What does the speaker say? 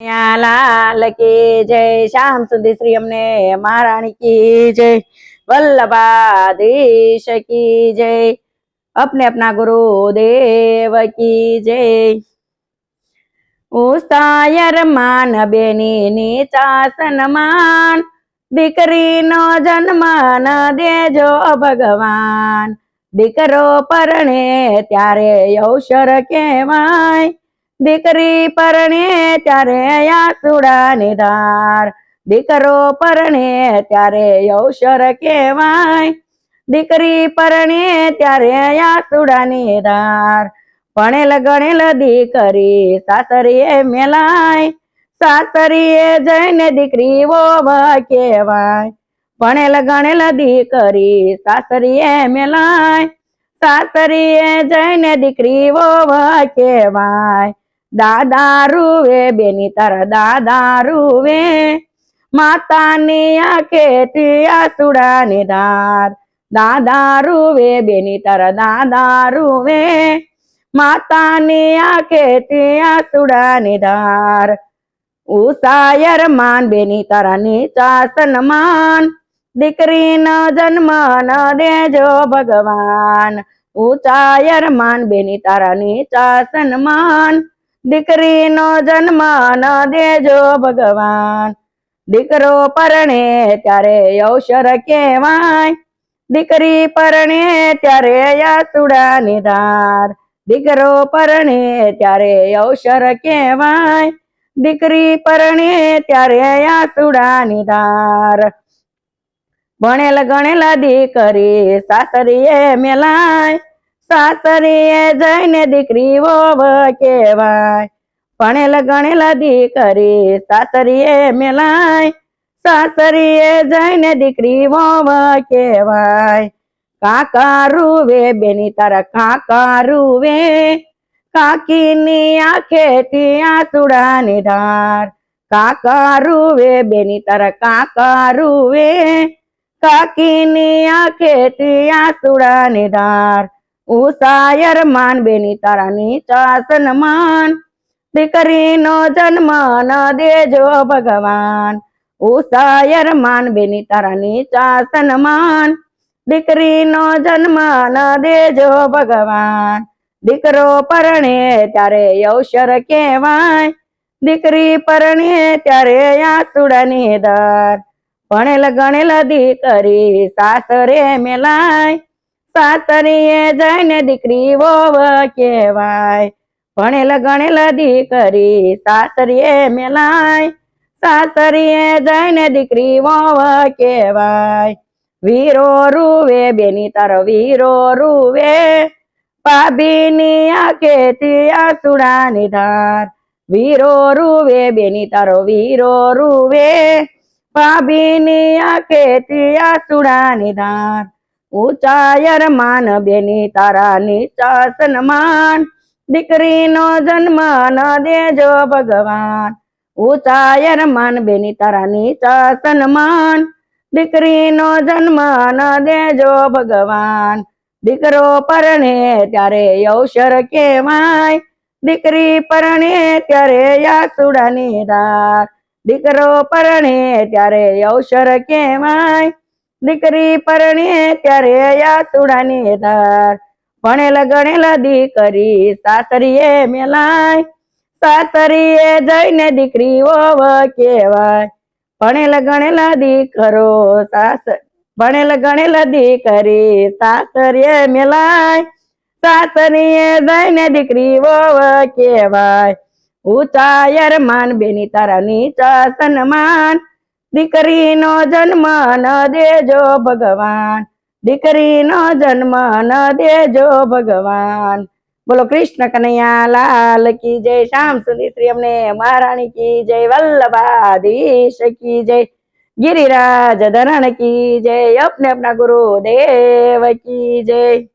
લાલ કી જય શ્યામ સુંદર શ્રી અમને મહારાણી કી જય વલ્લભાધીશ કી જય अपने अपना गुरु देव की जय ઉસ્તાયર માન બેની નીચા સન્માન દીકરીનો જન્મ ન દેજો ભગવાન દીકરો પરણે ત્યારે યૌશર કહેવાય દીકરી પરણે ત્યારે આસુડા નિધાર. દીકરો પરણે ત્યારે યૌશર કહેવાય. દીકરી પરણે ત્યારે આસુડાની ધાર ભણેલ ગણેલ દીકરી સાસરીએ મેલાય. સાસરીએ જઈને દીકરી વોવ કહેવાય. ભણેલ ગણેલ દીકરી સાસરીએ મેલાય. સાસરીએ જઈને દીકરી વોવ કહેવાય. દાદા રૂવે બેની તારા દાદા રૂવે માતાની આંખેથી આસુડાની ધાર. દાદા રૂવે બેની તારા દાદા રૂવે માતાની આંખેથી આસુડાની ધાર. ઉસાયર માન, બેની તારા નીચા સન્માન દીકરીનો જન્મ ન દેજો ભગવાન. ઉચાયર માન, બેની તારા નીચા સન્માન દીકરીનો જન્મ ન દેજો ભગવાન. દીકરો પરણે ત્યારે યૌશર કહેવાય. દીકરી પરણે ત્યારે યાસુડા નિધાર. દીકરો પરણે ત્યારે યૌશર કહેવાય. દીકરી પરણે ત્યારે યાસુડા નિધાર. ભણેલ ગણેલા દીકરી સાસરીએ મેલાય. સાસરીએ જઈને દીકરી વોવ કહેવાય ભણેલ ગણેલા દીકરી સાસરીએ મેલાય. સાસરીએ જઈને દીકરી વોવ કહેવાય કાકા રૂવે બેની, તારા કાકા રૂવે. કાકીની આંખેથી આસુડાની ધાર. કાકા રૂવે બેની, તારા કાકા રૂવે. કાકીની આંખેથી આસુડાની ધાર. ઉસાયર માન, બેની તારા ચાસન માન. દીકરીનો જન્મ ન દેજો ભગવાન. ઉસાયર માન, બેની તારા ચાસન માન. દીકરીનો જન્મ ન દેજો ભગવાન. દીકરો પરણે ત્યારે યૌશર કહેવાય. દીકરી પરણે ત્યારે આસુડાની દર. ભણેલ ગણેલ દીકરી સાસરે મેલાય. સાસરીએ જઈને દીકરી વોવ કહેવાય. ભણેલ ગણેલ દીકરી સાસરીએ મેલાય. સાસરીએ જઈને દીકરી વોવ કહેવાય. વીરો રૂવે, બેની તારો વીરો રૂવે. આખે આંખેથી આસુડાની ધાર. વીરો રૂવે, બેની તારો વીરો રૂવે. ભાભીની આંખેથી આસુડાની ધાર. ઊંચાયર માન બેની તારા નીચા સન્માન દીકરીનો જન્મ ન દેજો ભગવાન. ઊંચાયર માન બેની તારા નીચા સન્માન દીકરીનો જન્મ ન દેજો ભગવાન. દીકરો પરણે ત્યારે યૌશર કહેવાય. દીકરી પરણે ત્યારે યાસુડાની રાત દીકરો પરણે ત્યારે યૌશર કહેવાય. દીકરી પરણે ત્યારે યાસુડાની ધાર ભણેલ ગણેલા દીકરી સાસરીએ મેલાય. સાસરીએ જઈને દીકરી ઓવ કહેવાય ભણેલ ગણેલા દીકરો સાસ, ભણેલ ગણેલા દીકરી સાસરીએ મેલાય. સાસરીએ જઈને દીકરી વોવ કહેવાય ઊંચાયર માન, બેની તારા નીચા સન્માન દીકરીનો જન્મ ન દેજો ભગવાન. દીકરીનો જન્મ ન દેજો ભગવાન. બોલો કૃષ્ણ કનૈયા, લાલ કી જય. શ્યામ સુધી શ્રી અમને મહારાણી કી જય. વલ્લભાધીશ કી જય. ગિરિરાજ ધરણ કી જય. અપને અપના ગુરુ દેવ કી જય.